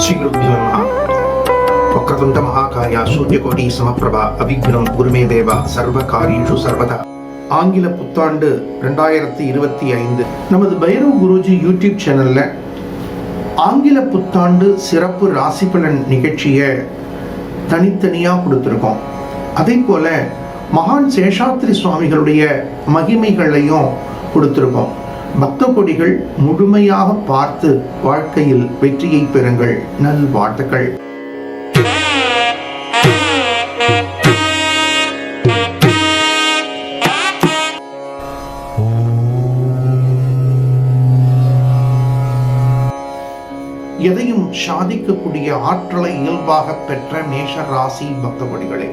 శ్రీగురుభ్యో నమ వక్రతుండ మహాకాయ సూర్యకోటి సమప్రభா அபிக்னம் குருமே தேவா சர்வகாரியேஷு சர்வதா ஆங்கில புத்தாண்டு ரெண்டாயிரத்தி இருபத்தி ஐந்து நமது பைரவ் குருஜி யூடியூப் சேனல்ல ஆங்கில புத்தாண்டு சிறப்பு ராசி பலன் நிகழ்ச்சியை தனித்தனியாக கொடுத்துருக்கோம் அதே போல மகான் சேஷாத்ரி சுவாமிகளுடைய மகிமைகளையும் கொடுத்துருக்கோம் பக்த கொடிகள் முழுமையாக பார்த்து வாழ்க்கையில் வெற்றியை பெறுங்கள். நல்வாழ்த்துக்கள் எதையும் சாதிக்கக்கூடிய ஆற்றலை இயல்பாக பெற்ற மேஷ ராசி பக்த கொடிகளே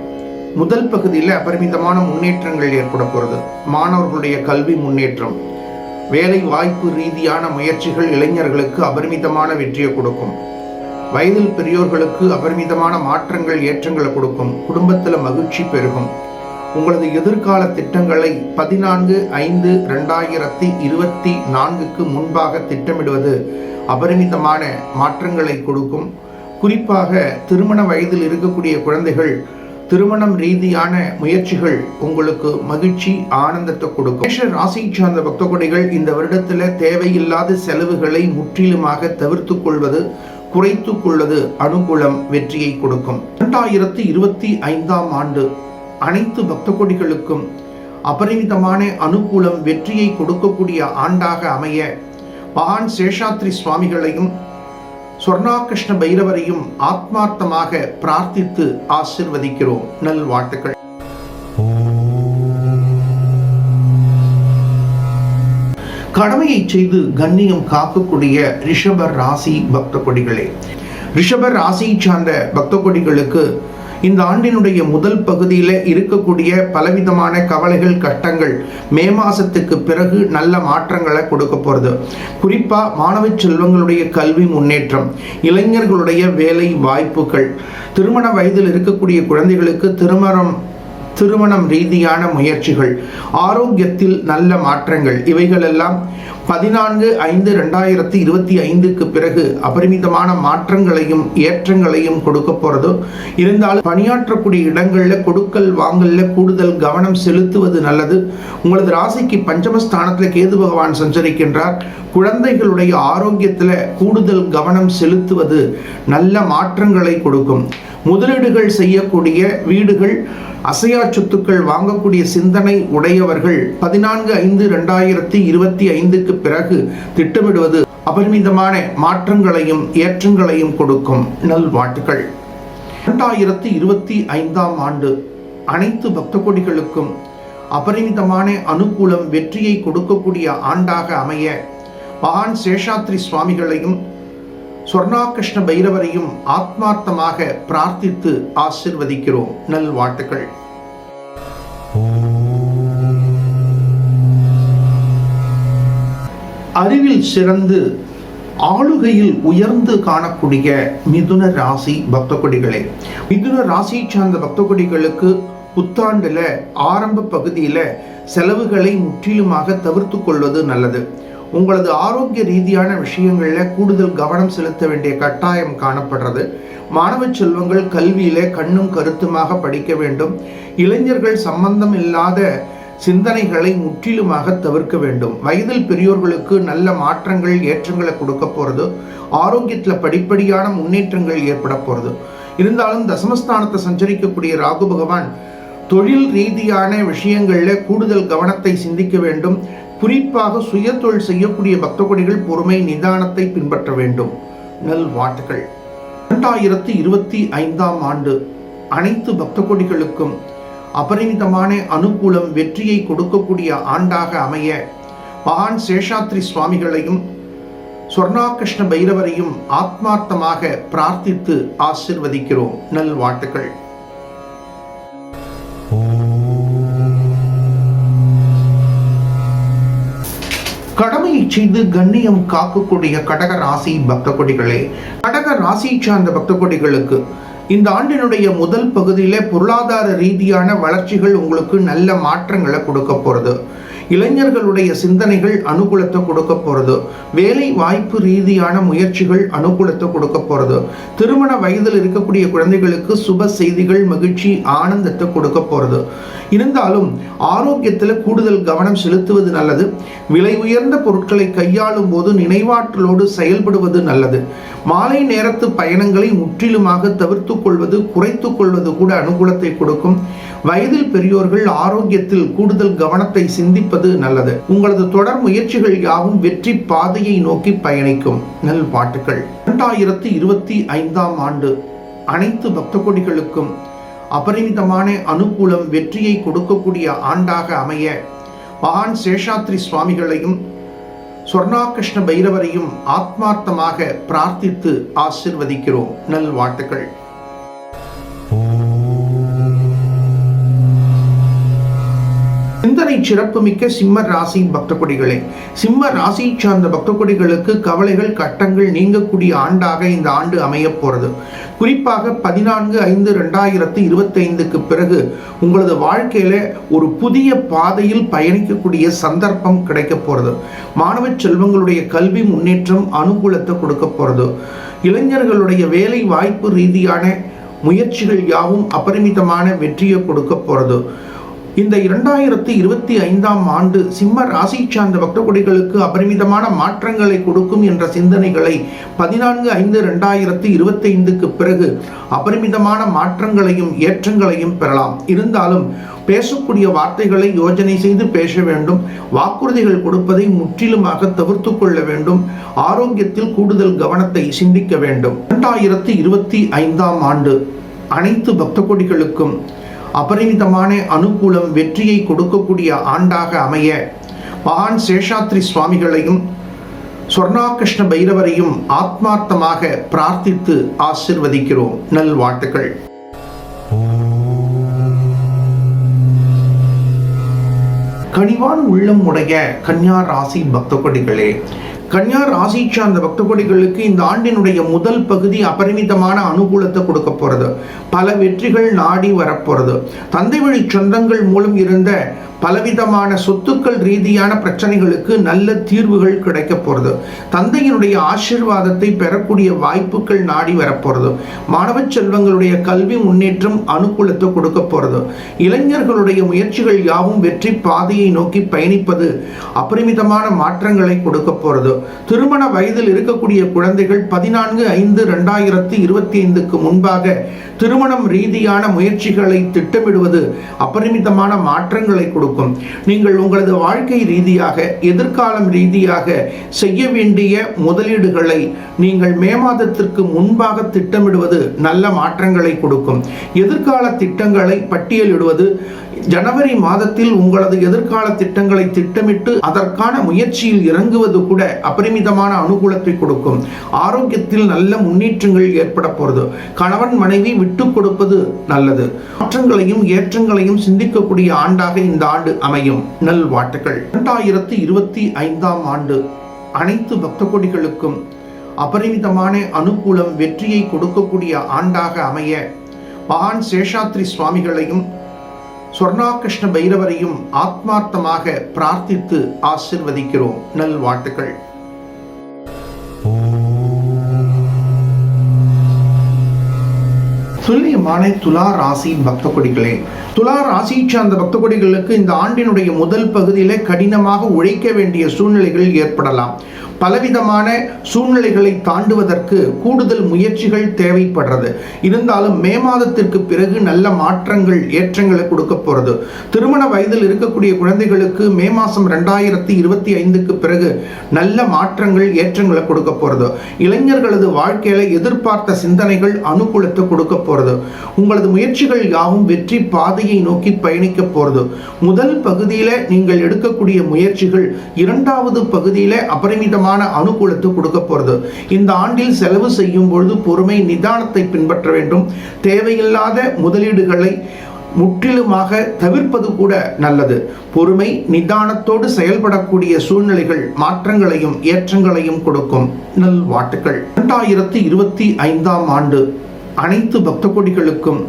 முதல் பகுதியில் அபரிமிதமான முன்னேற்றங்கள் ஏற்பட போகிறது. மாணவர்களுடைய கல்வி முன்னேற்றம் வேலை வாய்ப்பு ரீதியான முயற்சிகள் இளைஞர்களுக்கு அபரிமிதமான வெற்றியை கொடுக்கும். வயதில் பெரியோர்களுக்கு அபரிமிதமான மாற்றங்கள் ஏற்றங்களை கொடுக்கும். குடும்பத்தில் மகிழ்ச்சி பெருகும். உங்களது எதிர்கால திட்டங்களை பதினான்கு ஐந்து ரெண்டாயிரத்தி இருபத்தி நான்குக்கு முன்பாக திட்டமிடுவது அபரிமிதமான மாற்றங்களை கொடுக்கும். குறிப்பாக திருமண வயதில் இருக்கக்கூடிய குழந்தைகள் திருமணம் ரீதியான முயற்சிகள் உங்களுக்கு மகிழ்ச்சி ஆனந்தத்தை கொடுக்கும். மேஷ ராசி சார்ந்த பக்த கொடிகள் இந்த வருடத்துல தேவையில்லாத செலவுகளை முற்றிலுமாக தவிர்த்து கொள்வது குறைத்து கொள்வது அனுகூலம் வெற்றியை கொடுக்கும். இரண்டாயிரத்தி இருபத்தி ஐந்தாம் ஆண்டு அனைத்து பக்தகுடிகளுக்கும் அபரிமிதமான அனுகூலம் வெற்றியை கொடுக்கக்கூடிய ஆண்டாக அமைய மகான் சேஷாத்ரி சுவாமிகளையும் சொர்ணாகிருஷ்ண பைரவரையும் ஆத்மார்த்தமாக பிரார்த்தித்து ஆசிர்வதிக்கிறோம். நல்வாழ்த்துக்கள் கடமையை செய்து கண்ணியம் காக்கக்கூடிய ரிஷப ராசி பக்த கொடிகளே ரிஷப ராசியை சார்ந்த பக்த கொடிகளுக்கு இந்த ஆண்டினுடைய முதல் பகுதியில் இருக்கக்கூடிய பலவிதமான கவலைகள் கட்டங்கள் மே மாசத்துக்கு பிறகு நல்ல மாற்றங்களை கொடுக்க போகிறது குறிப்பாக மாணவ செல்வங்களுடைய கல்வி முன்னேற்றம் இளைஞர்களுடைய வேலை வாய்ப்புகள் திருமண வயதில் இருக்கக்கூடிய குழந்தைகளுக்கு திருமணம் திருமணம் ரீதியான முயற்சிகள் ஆரோக்கியத்தில் நல்ல மாற்றங்கள் இவைகளெல்லாம் பதினான்கு ஐந்து ரெண்டாயிரத்தி இருபத்தி ஐந்துக்கு பிறகு அபரிமிதமான மாற்றங்களையும் ஏற்றங்களையும் கொடுக்க போகிறதோ இருந்தாலும் பணியாற்றக்கூடிய இடங்களில் கொடுக்கல் வாங்கல்ல கூடுதல் கவனம் செலுத்துவது நல்லது. உங்களது ராசிக்கு பஞ்சமஸ்தானத்தில் கேது பகவான் சஞ்சரிக்கின்றார். குழந்தைகளுடைய ஆரோக்கியத்தில் கூடுதல் கவனம் செலுத்துவது நல்ல மாற்றங்களை கொடுக்கும். முதலீடுகள் செய்யக்கூடிய வீடுகள் அசையா சொத்துக்கள் வாங்கக்கூடிய சிந்தனை உடையவர்கள் பதினான்கு ஐந்து ரெண்டாயிரத்தி இருபத்தி ஐந்துக்கு பிறகு திட்டமிடுவது அபரிமிதமான மாற்றங்களையும் ஏற்றங்களையும் கொடுக்கும் நல்வாழ்த்துக்கள். இரண்டாயிரத்தி இருபத்தி ஐந்தாம் ஆண்டு அனைத்து பக்த கொடிகளுக்கும் அபரிமிதமான அனுகூலம் வெற்றியை கொடுக்கக்கூடிய ஆண்டாக அமைய மகான் சேஷாத்ரி சுவாமிகளையும் சொர்ணாகிருஷ்ண பைரவரையும் ஆத்மார்த்தமாக பிரார்த்தித்து ஆசிர்வதிக்கிறோம். நல்வாழ்த்துக்கள். ஓ அறிவில் சிறந்து ஆளுகையில் உயர்ந்து காணக்கூடிய மிதுன ராசி பக்த கொடிகளே மிதுன ராசியை சார்ந்த பக்த கொடிகளுக்கு புத்தாண்டுல ஆரம்ப பகுதியில செலவுகளை முற்றிலுமாக தவிர்த்து கொள்வது நல்லது. உங்களது ஆரோக்கிய ரீதியான விஷயங்களில் கூடுதல் கவனம் செலுத்த வேண்டிய கட்டாயம் காணப்படுறது. மாணவ செல்வங்கள் கல்வியில கண்ணும் கருத்துமாக படிக்க வேண்டும். இளைஞர்கள் சம்பந்தம் இல்லாத சிந்தனைகளை முற்றிலுமாக தவிர்க்க வேண்டும். வயதில் பெரியோர்களுக்கு நல்ல மாற்றங்கள் ஏற்றங்களை கொடுக்க போகிறது ஆரோக்கியத்தில் படிப்படியான முன்னேற்றங்கள் ஏற்பட போகிறது இருந்தாலும் தசமஸ்தானத்தை சஞ்சரிக்கக்கூடிய ராகு பகவான் தொழில் ரீதியான விஷயங்களில் கூடுதல் கவனத்தை சிந்திக்க வேண்டும். குறிப்பாக சுய தொழில் செய்யக்கூடிய பக்தகொடிகள் பொறுமை நிதானத்தை பின்பற்ற வேண்டும். நல் வாட்டுகள் இரண்டாயிரத்தி இருபத்தி ஐந்தாம் ஆண்டு அனைத்து பக்த கொடிகளுக்கும் அபரிமிதமான அனுகூலம் வெற்றியை கொடுக்கக்கூடிய ஆண்டாக அமைய மகான் சேஷாத்ரி சுவாமிகளையும் சொர்ணாகிருஷ்ண பைரவரையும் ஆத்மார்த்தமாக பிரார்த்தித்து ஆசிர்வதிக்கிறோம். நல்வாழ்த்துக்கள். கடமையை செய்து கண்ணியம் காக்கக்கூடிய கடக ராசி பக்த கொடிகளே கடக ராசி சார்ந்த பக்த கொடிகளுக்கு இந்த ஆண்டினுடைய முதல் பகுதியில் பொருளாதார ரீதியான வளர்ச்சிகள் உங்களுக்கு நல்ல மாற்றங்களை கொடுக்க போகிறது இளைஞர்களுடைய சிந்தனைகள் அனுகூலத்தை கொடுக்க போறது. வேலை வாய்ப்பு ரீதியான முயற்சிகள் அனுகூலத்தை கொடுக்க போறது. திருமண வயதில் இருக்கக்கூடிய குழந்தைகளுக்கு சுப செய்திகள் மகிழ்ச்சி ஆனந்தத்தை கொடுக்க போறது. இருந்தாலும் ஆரோக்கியத்தில் கூடுதல் கவனம் செலுத்துவது நல்லது. விலை உயர்ந்த பொருட்களை கையாளும் போது நினைவாற்றலோடு செயல்படுவது நல்லது. மாலை நேரத்து பயணங்களை முற்றிலுமாக தவிர்த்து கொள்வது குறைத்து கொள்வது கூட அனுகூலத்தை கொடுக்கும். வயதில் பெரியோர்கள் ஆரோக்கியத்தில் கூடுதல் கவனத்தை சிந்திப்பது நல்லது. உங்களது தொடர் முயற்சிகள் யாவும் வெற்றி பாதையை நோக்கி பயணிக்கும். நல் பாட்டுகள். இரண்டாயிரத்தி இருபத்தி ஐந்தாம் ஆண்டு அனைத்து பக்த கொடிகளுக்கும் அபரிமிதமான அனுகூலம் வெற்றியை கொடுக்கக்கூடிய ஆண்டாக அமைய மகான் சேஷாத்ரி சுவாமிகளையும் சொர்ணாகிருஷ்ண பைரவரையும் ஆத்மார்த்தமாக பிரார்த்தித்து ஆசிர்வதிக்கிறோம். நல்வாழ்த்துக்கள். சிந்தனை சிறப்புமிக்க சிம்ம ராசி பக்த கொடிகளே சிம்ம ராசியை சார்ந்த பக்த கொடிகளுக்கு கவலைகள் கட்டங்கள் நீங்கக்கூடிய ஆண்டாக இந்த ஆண்டு அமைய போறது. குறிப்பாக பதினான்கு ஐந்து ரெண்டாயிரத்தி இருபத்தைந்துக்கு பிறகு உங்களது வாழ்க்கையில ஒரு புதிய பாதையில் பயணிக்கக்கூடிய சந்தர்ப்பம் கிடைக்க போறது. மாணவ செல்வங்களுடைய கல்வி முன்னேற்றம் அனுகூலத்தை கொடுக்க போறது. இளைஞர்களுடைய வேலை வாய்ப்பு ரீதியான முயற்சிகள் யாவும் அபரிமிதமான வெற்றியை கொடுக்க போறது. இந்த இரண்டாயிரத்தி இருபத்தி ஐந்தாம் ஆண்டு சிம்ம ராசி சார்ந்த பக்தகுடிகளுக்கு அபரிமிதமான மாற்றங்களை கொடுக்கும் என்ற சிந்தனைகளை பதினான்கு ஐந்து ரெண்டாயிரத்தி இருபத்தி ஐந்துக்கு பிறகு அபரிமிதமான மாற்றங்களையும் ஏற்றங்களையும் பெறலாம். இருந்தாலும் பேசக்கூடிய வார்த்தைகளை யோஜனை செய்து பேச வேண்டும். வாக்குறுதிகள் கொடுப்பதை முற்றிலுமாக தவிர்த்து கொள்ள வேண்டும். ஆரோக்கியத்தில் கூடுதல் கவனத்தை சிந்திக்க வேண்டும். இரண்டாயிரத்தி இருபத்தி ஐந்தாம் ஆண்டு அனைத்து பக்த கொடிகளுக்கும் அபரிமிதமான அனுகூலம் வெற்றியை கொடுக்கக்கூடிய ஆண்டாக அமைய மகான் சேஷாத்ரி சுவாமிகளையும் சொர்ணாகிருஷ்ண பைரவரையும் ஆத்மார்த்தமாக பிரார்த்தித்து ஆசிர்வதிக்கிறோம். நல்வாழ்த்துக்கள். கனிவான் உள்ளம் உடைய கன்யா ராசி பக்த கொடிகளே கன்யா ராசி சார்ந்த பக்த கொடிகளுக்கு இந்த ஆண்டினுடைய முதல் பகுதி அபரிமிதமான அனுகூலத்தை கொடுக்க போகிறது பல வெற்றிகள் நாடி வரப்போகிறது தந்தை வழி சொந்தங்கள் மூலம் இருந்த பலவிதமான சொத்துக்கள் ரீதியான பிரச்சனைகளுக்கு நல்ல தீர்வுகள் கிடைக்க போகிறது தந்தையினுடைய ஆசிர்வாதத்தை பெறக்கூடிய வாய்ப்புகள் நாடி வரப்போகிறது மாணவ செல்வங்களுடைய கல்வி முன்னேற்றம் அனுகூலத்தை கொடுக்க போகிறது இளைஞர்களுடைய முயற்சிகள் யாவும் வெற்றி பாதையை நோக்கி பயணிப்பது அபரிமிதமான மாற்றங்களை கொடுக்க போகிறது திருமண வயதில் இருக்கக்கூடிய குழந்தைகள் பதினான்கு ஐந்து ரெண்டாயிரத்தி இருபத்தி ஐந்துக்கு முன்பாக திருமணம் ரீதியான முயற்சிகளை திட்டமிடுவது அபரிமிதமான மாற்றங்களை கொடுக்கும். நீங்கள் உங்களது வாழ்க்கை ரீதியாக எதிர்காலம் ரீதியாக செய்ய வேண்டிய முதலீடுகளை நீங்கள் மே மாதத்திற்கு முன்பாக திட்டமிடுவது நல்ல மாற்றங்களை கொடுக்கும். எதிர்கால திட்டங்களை பட்டியலிடுவது ஜனவரி மாதத்தில் உங்களது எதிர்கால திட்டங்களை திட்டமிட்டு அதற்கான முயற்சியில் இறங்குவது கூட அபரிமிதமான அனுகூலத்தை கொடுக்கும். ஆரோக்கியத்தில் நல்ல முன்னேற்றங்கள் ஏற்பட போகிறது கணவன் மனைவி விட்டு கொடுப்பது நல்லது. மாற்றங்களையும் ஏற்றங்களையும் சிந்திக்கக்கூடிய ஆண்டாக இந்த ஆண்டு அமையும். நல் வாழ்த்துக்கள். இரண்டாயிரத்தி இருபத்தி ஐந்தாம் ஆண்டு அனைத்து பக்த கொடிகளுக்கும் அபரிமிதமான அனுகூலம் வெற்றியை கொடுக்கக்கூடிய ஆண்டாக அமைய மகான் சேஷாத்ரி சுவாமிகளையும் சொர்ணாகிருஷ்ண பைரவரையும் ஆத்மார்த்தமாக பிரார்த்தித்து ஆசிர்வதிக்கிறோம். நல்வாழ்த்துக்கள். துல்லியமான துலா ராசியின் பக்த கொடிகளே துலா ராசி சார்ந்த பக்த கொடிகளுக்கு இந்த ஆண்டினுடைய முதல் பகுதியில கடினமாக உழைக்க வேண்டிய சூழ்நிலைகள் ஏற்படலாம். பலவிதமான சூழ்நிலைகளை தாண்டுவதற்கு கூடுதல் முயற்சிகள் தேவைப்படுறது. இருந்தாலும் மே மாதத்திற்கு பிறகு நல்ல மாற்றங்கள் ஏற்றங்களை கொடுக்க போறது. திருமண வயதில் இருக்கக்கூடிய குழந்தைகளுக்கு மே மாதம் ரெண்டாயிரத்தி இருபத்தி ஐந்துக்கு பிறகு நல்ல மாற்றங்கள் ஏற்றங்களை கொடுக்க போறது. இளைஞர்களது வாழ்க்கையில எதிர்பார்த்த சிந்தனைகள் அனுகூலத்தை கொடுக்க போறது. உங்களது முயற்சிகள் யாவும் வெற்றி பாதையை நோக்கி பயணிக்க போறது. முதல் பகுதியில நீங்கள் எடுக்கக்கூடிய முயற்சிகள் இரண்டாவது பகுதியில் அபரிமிதமாக விதமான அனுகூலத்தை கொடுக்க போகிறது இந்த ஆண்டில் செலவு செய்யும் பொழுது பொறுமை நிதானத்தை பின்பற்ற வேண்டும். தேவையில்லாத முதலீடுகளை முற்றிலுமாக தவிர்ப்பது கூட நல்லது. பொறுமை நிதானத்தோடு செயல்படக்கூடிய சூழ்நிலைகள் மாற்றங்களையும் ஏற்றங்களையும் கொடுக்கும். நல் வாட்டுகள் இரண்டாயிரத்தி இருபத்தி ஐந்தாம் ஆண்டு அனைத்து பக்த கொடிகளுக்கும்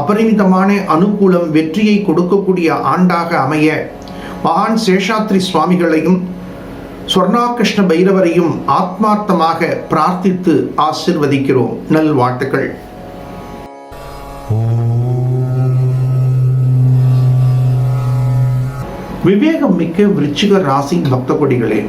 அபரிமிதமான அனுகூலம் வெற்றியை கொடுக்கக்கூடிய ஆண்டாக அமைய மகான் சேஷாத்ரி சுவாமிகளையும் சொர்ணாகிருஷ்ண பைரவரையும் ஆத்மார்த்தமாக பிரார்த்தித்து ஆசிர்வதிக்கிறோம். நல்வாழ்த்துக்கள் விவேகம் மிக்க விருச்சிக ராசி பக்த கொடிகளே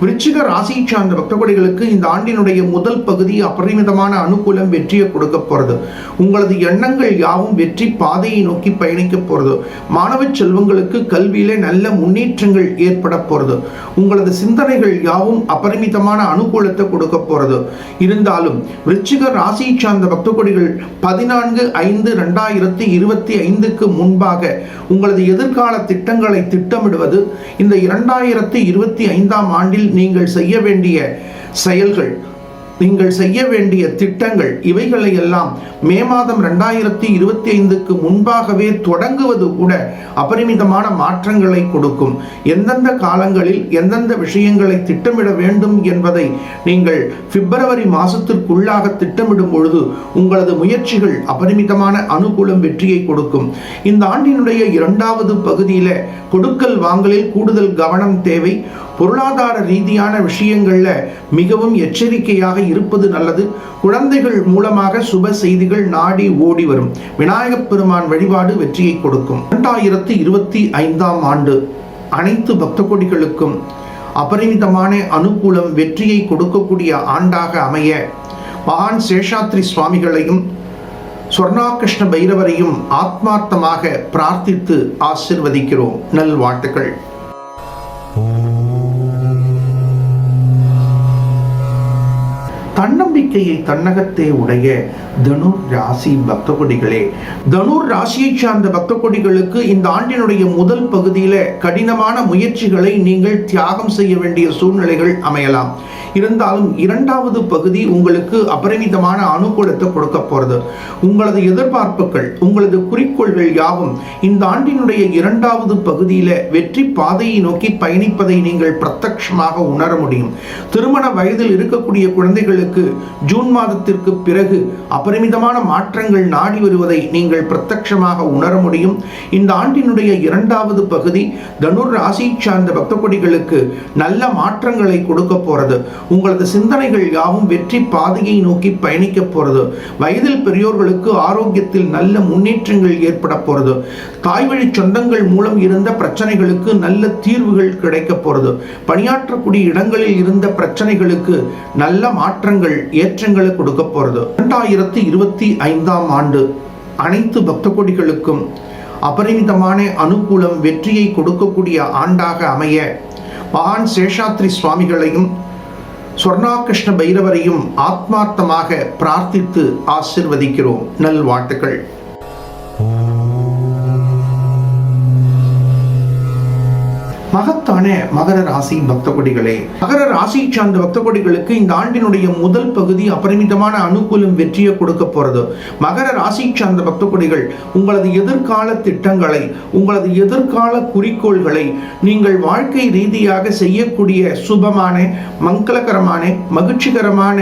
விருச்சிக ராசியை சார்ந்த பக்தகுடிகளுக்கு இந்த ஆண்டினுடைய முதல் பகுதி அபரிமிதமான அனுகூலம் வெற்றியை கொடுக்க போறது. உங்களது எண்ணங்கள் யாவும் வெற்றி பாதையை நோக்கி பயணிக்க போகிறது மாணவ செல்வங்களுக்கு கல்வியில நல்ல முன்னேற்றங்கள் ஏற்பட போகிறது உங்களது சிந்தனைகள் யாவும் அபரிமிதமான அனுகூலத்தை கொடுக்க போறது. இருந்தாலும் விருச்சிக ராசியை சார்ந்த பக்தகுடிகள் பதினான்கு ஐந்து ரெண்டாயிரத்தி இருபத்தி ஐந்துக்கு முன்பாக உங்களது எதிர்கால திட்டங்களை திட்டமிடுவது இந்த இரண்டாயிரத்தி இருபத்தி ஐந்தாம் ஆண்டில் நீங்கள் செய்ய வேண்டிய செயல்கள் நீங்கள் செய்ய வேண்டிய திட்டங்கள் இவைகளை எல்லாம் மே மாதம் ரெண்டாயிரத்தி இருபத்தி ஐந்துக்கு முன்பாகவே தொடங்குவது கூட அபரிமிதமான மாற்றங்களை கொடுக்கும். எந்தெந்த காலங்களில் எந்தெந்த விஷயங்களை திட்டமிட வேண்டும் என்பதை நீங்கள் பிப்ரவரி மாதத்திற்குள்ளாக திட்டமிடும் பொழுது உங்களது முயற்சிகள் அபரிமிதமான அனுகூலம் வெற்றியை கொடுக்கும். இந்த ஆண்டினுடைய இரண்டாவது பகுதியில கொடுக்கல் வாங்கலில் கூடுதல் கவனம் தேவை. பொருளாதார ரீதியான விஷயங்களில் மிகவும் எச்சரிக்கையாக இருப்பது நல்லது. குழந்தைகள் மூலமாக சுப செய்திகள் நாடி ஓடி வரும். விநாயகப் பெருமான் வழிபாடு வெற்றியை கொடுக்கும். இரண்டாயிரத்தி இருபத்தி ஐந்தாம் ஆண்டு அனைத்து பக்த கோடிகளுக்கும் அபரிமிதமான அனுகூலம் வெற்றியை கொடுக்கக்கூடிய ஆண்டாக அமைய மகான் சேஷாத்ரி சுவாமிகளையும் சொர்ணாகிருஷ்ண பைரவரையும் ஆத்மார்த்தமாக பிரார்த்தித்து ஆசிர்வதிக்கிறோம். நல்வாழ்த்துக்கள். நம்பிக்கையை தன்னகத்தே உடைய தனுர் ராசி பக்த கொடிகளே தனுர் ராசியை சார்ந்த பக்த கொடிகளுக்கு இந்த ஆண்டினுடைய முதல் பகுதியில் கடினமான முயற்சிகளை நீங்கள் தியாகம் செய்ய வேண்டிய சூழ்நிலைகள் அமையலாம். இருந்தாலும் இரண்டாவது பகுதி உங்களுக்கு அபரிமிதமான அனுகூலத்தை கொடுக்க போகிறது உங்களது எதிர்பார்ப்புகள் உங்களது குறிக்கோள்கள் யாவும் இந்த ஆண்டினுடைய இரண்டாவது பகுதியில் வெற்றி பாதையை நோக்கி பயணிப்பதை நீங்கள் பிரத்யட்சமாக உணர முடியும். திருமண வயதில் இருக்கக்கூடிய குழந்தைகளுக்கு ஜூன் மாதத்திற்கு பிறகு அபரிமிதமான மாற்றங்கள் நாடி வருவதை நீங்கள் பிரத்யமாக உணர முடியும். இந்த ஆண்டினுடைய இரண்டாவது பகுதி தனுர் ராசி சார்ந்த பக்த கொடிகளுக்கு நல்ல மாற்றங்களை கொடுக்க போறது. உங்களது சிந்தனைகள் யாவும் வெற்றி பாதையை நோக்கி பயணிக்க போறது. வயதில் பெரியோர்களுக்கு ஆரோக்கியத்தில் நல்ல முன்னேற்றங்கள் ஏற்பட போறது. தாய் வழி சொந்தங்கள் மூலம் இருந்த பிரச்சனைகளுக்கு நல்ல தீர்வுகள் கிடைக்க போறது. பணியாற்றக்கூடிய இடங்களில் இருந்த பிரச்சனைகளுக்கு நல்ல மாற்றங்கள் ஏற்றங்களை கொடுக்க போறது. இரண்டாயிரத்தி இருபத்தி ஐந்தாம் ஆண்டு அனைத்து பக்த கொடிகளுக்கும் அபரிமிதமான அனுகூலம் வெற்றியை கொடுக்கக்கூடிய ஆண்டாக அமைய மகான் சேஷாத்ரி சுவாமிகளையும் சொர்ணாகிருஷ்ண பைரவரையும் ஆத்மார்த்தமாக பிரார்த்தித்து ஆசிர்வதிக்கிறோம். நல்வாழ்த்துக்கள். அன்பான மகர ராசி பக்த கொடிகளே மகர ராசி சார்ந்த பக்த கொடிகளுக்கு இந்த ஆண்டினுடைய முதல் பகுதி அபரிமிதமான அனுகூலம் வெற்றியை கொடுக்க போறது. மகர ராசி சார்ந்த பக்த கொடிகள் உங்களது எதிர்கால திட்டங்களை உங்களது எதிர்கால குறிக்கோள்களை நீங்கள் வாழ்க்கை ரீதியாக செய்யக்கூடிய சுபமான மங்களகரமான மகிழ்ச்சிகரமான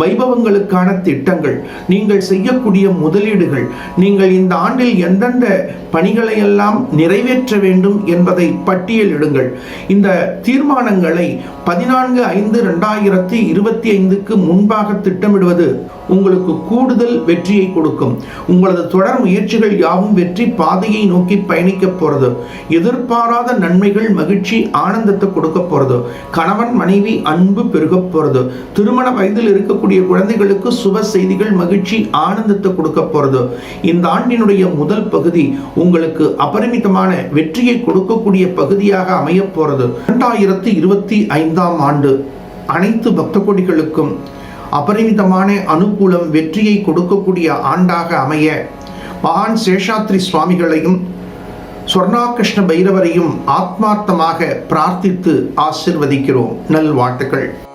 வைபவங்களுக்கான திட்டங்கள் நீங்கள் செய்யக்கூடிய முதலீடுகள் நீங்கள் இந்த ஆண்டில் எந்தெந்த பணிகளை எல்லாம் நிறைவேற்ற வேண்டும் என்பதை பட்டியலிடுங்கள். இந்த தீர்மானங்களை பதினான்கு ஐந்து ரெண்டாயிரத்தி இருபத்தி ஐந்துக்கு முன்பாக திட்டமிடுவது. உங்களுக்கு கூடுதல் வெற்றியை கொடுக்கும். உங்களது தொடர் முயற்சிகள் யாவும் வெற்றி பாதையை நோக்கி பயணிக்க போறது. எதிர்பாராத நன்மைகள் மகிழ்ச்சி ஆனந்தத்தை கொடுக்க போறது. கணவன் மனைவி அன்பு பெருக போறது. திருமண வயதில் இருக்கக்கூடிய குழந்தைகளுக்கு சுப செய்திகள் மகிழ்ச்சி ஆனந்தத்தை கொடுக்க போறது. இந்த ஆண்டினுடைய முதல் பகுதி உங்களுக்கு அபரிமிதமான வெற்றியை கொடுக்கக்கூடிய பகுதியாக அமைய போகிறது இரண்டாயிரத்தி இருபத்தி ஐந்தாம் ஆண்டு அனைத்து பக்த கொடிகளுக்கும் அபரிமிதமான அனுகூலம் வெற்றியை கொடுக்கக்கூடிய ஆண்டாக அமைய மகான் சேஷாத்ரி சுவாமிகளையும் சொர்ணாகிருஷ்ண பைரவரையும் ஆத்மார்த்தமாக பிரார்த்தித்து ஆசிர்வதிக்கிறோம். நல்வாழ்த்துக்கள்.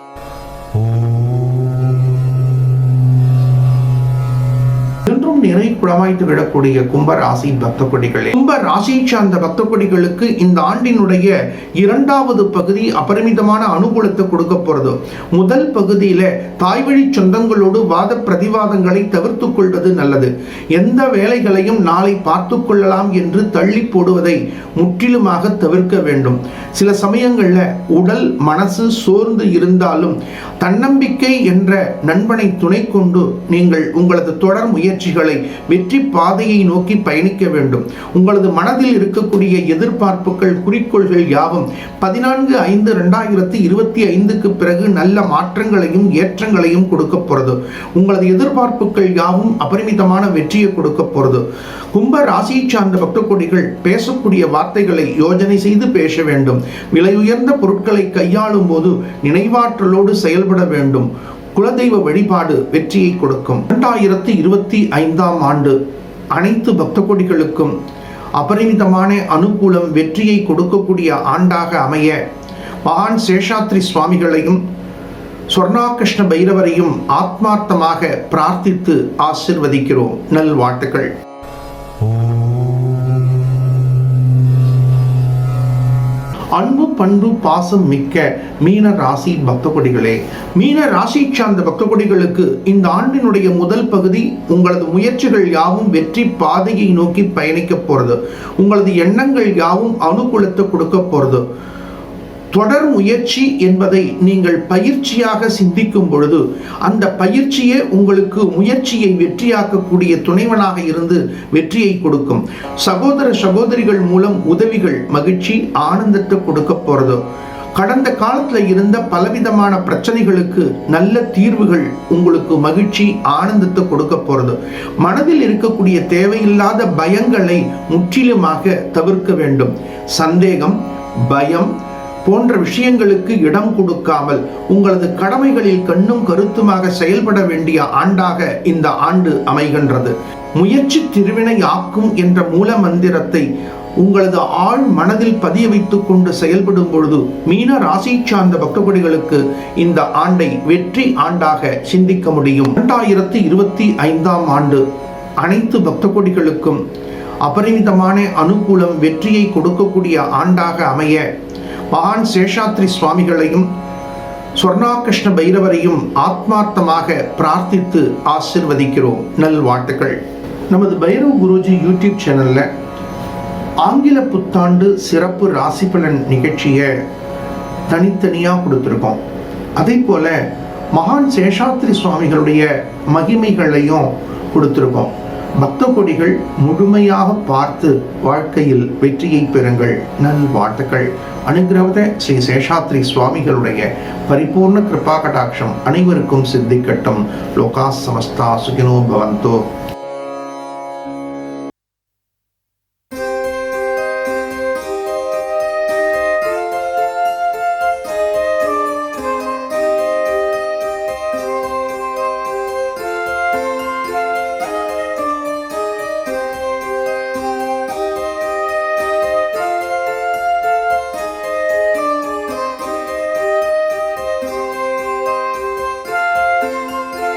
நிறை குளமாய்த்து விடக்கூடிய கும்ப ராசி பக்த கொடிகளே கும்ப ராசி சார்ந்த பக்த கொடிகளுக்கு இந்த ஆண்டினுடைய இரண்டாவது பகுதி அபரிமிதமான அனுகூலத்தை கொடுக்க போறது. முதல் பகுதியில தாய்வழி சொந்தங்களோடு வாத பிரதிவாதங்களை தவிர்த்து கொள்வது நல்லது. எந்த வேலைகளையும் நாளை பார்த்து கொள்ளலாம் என்று தள்ளி போடுவதை முற்றிலுமாக தவிர்க்க வேண்டும். சில சமயங்கள்ல உடல் மனசு சோர்ந்து இருந்தாலும் தன்னம்பிக்கை என்ற நண்பனை துணை கொண்டு நீங்கள் உங்களது தொடர் முயற்சிகளை வெற்றி பாதையை நோக்கி பயணிக்க வேண்டும். உங்களது மனதில் இருக்கக்கூடிய எதிர்பார்ப்புகள் குறிக்கோள்கள் யாவும் பதினான்கு ஐந்து ரெண்டாயிரத்தி இருபத்தி ஐந்துக்கு பிறகு நல்ல மாற்றங்களையும் ஏற்றங்களையும் கொடுக்க போறது. உங்களது எதிர்பார்ப்புகள் யாவும் அபரிமிதமான வெற்றியை கொடுக்க போறது. கும்ப ராசியை சார்ந்த பக்தக்கொடிகள் பேசக்கூடிய வார்த்தைகளை யோஜனை செய்து பேச வேண்டும். விலை உயர்ந்த பொருட்களை கையாளும் போது நினைவாற்றலோடு செயல்பட வேண்டும். குலதெய்வ வழிபாடு வெற்றியை கொடுக்கும். இரண்டாயிரத்தி இருபத்தி ஐந்தாம் ஆண்டு அனைத்து பக்த கொடிகளுக்கும் அபரிமிதமான அனுகூலம் வெற்றியை கொடுக்கக்கூடிய ஆண்டாக அமைய மகான் சேஷாத்ரி சுவாமிகளையும் சொர்ணாகிருஷ்ண பைரவரையும் ஆத்மார்த்தமாக பிரார்த்தித்து ஆசிர்வதிக்கிறோம். நல்வாழ்த்துக்கள். அன்பு பண்பு பாசம் மிக்க மீன ராசி பக்த கொடிகளே மீன ராசி சார்ந்த பக்த கொடிகளுக்கு இந்த ஆண்டினுடைய முதல் பகுதி உங்களது முயற்சிகள் யாவும் வெற்றி பாதையை நோக்கி பயணிக்க போறது. உங்களது எண்ணங்கள் யாவும் அனுகூலத்தை கொடுக்க போறது. தொடர் முயற்சி என்பதை நீங்கள் பயிற்சியாக சிந்திக்கும் பொழுது அந்த பயிற்சியே உங்களுக்கு முயற்சியை வெற்றியாக்கக்கூடிய துணைவனாக இருந்து வெற்றியை கொடுக்கும். சகோதர சகோதரிகள் மூலம் உதவிகள் மகிழ்ச்சி ஆனந்தத்தை கொடுக்க போகிறது கடந்த காலத்தில் இருந்த பலவிதமான பிரச்சனைகளுக்கு நல்ல தீர்வுகள் உங்களுக்கு மகிழ்ச்சி ஆனந்தத்தை கொடுக்க போகிறது மனதில் இருக்கக்கூடிய தேவையில்லாத பயங்களை முற்றிலுமாக தவிர்க்க வேண்டும். சந்தேகம் பயம் போன்ற விஷயங்களுக்கு இடம் கொடுக்காமல் உங்களது கடமைகளில் கண்ணும் கருத்துமாக செயல்பட வேண்டிய ஆண்டாக இந்த ஆண்டு அமைகின்றது. முயற்சி திருவினை ஆக்கும் என்ற மூல மந்திரத்தை உங்களது ஆழ் மனதில் பதிய வைத்துக் கொண்டு செயல்படும் பொழுது மீன ராசி சார்ந்த பக்தகொடிகளுக்கு இந்த ஆண்டை வெற்றி ஆண்டாக சிந்திக்க முடியும். இரண்டாயிரத்தி இருபத்தி ஐந்தாம் ஆண்டு அனைத்து பக்தகுடிகளுக்கும் அபரிமிதமான அனுகூலம் வெற்றியை கொடுக்கக்கூடிய ஆண்டாக அமைய மகான் சேஷாத்ரி சுவாமிகளையும் சொர்ணாகிருஷ்ண பைரவரையும் ஆத்மார்த்தமாக பிரார்த்தித்து ஆசிர்வதிக்கிறோம். நல்வாழ்த்துக்கள். நமது பைரவ் குருஜி யூடியூப் சேனல்ல ஆங்கில புத்தாண்டு சிறப்பு ராசி பலன் நிகழ்ச்சியை தனித்தனியாக கொடுத்துருக்கோம். அதே போல மகான் சேஷாத்ரி சுவாமிகளுடைய மகிமைகளையும் கொடுத்துருக்கோம். பக்த கொடிகள் முழுமையாக பார்த்து வாழ்க்கையில் வெற்றியை பெறுங்கள். நன் வாழ்த்துக்கள். அனுகிரவத ஸ்ரீ சேஷாத்ரி சுவாமிகளுடைய பரிபூர்ண கிருபா கடாட்சம் அனைவருக்கும் சித்திக்கட்டும். லோகா சமஸ்தா சுகினோ பவந்தோ.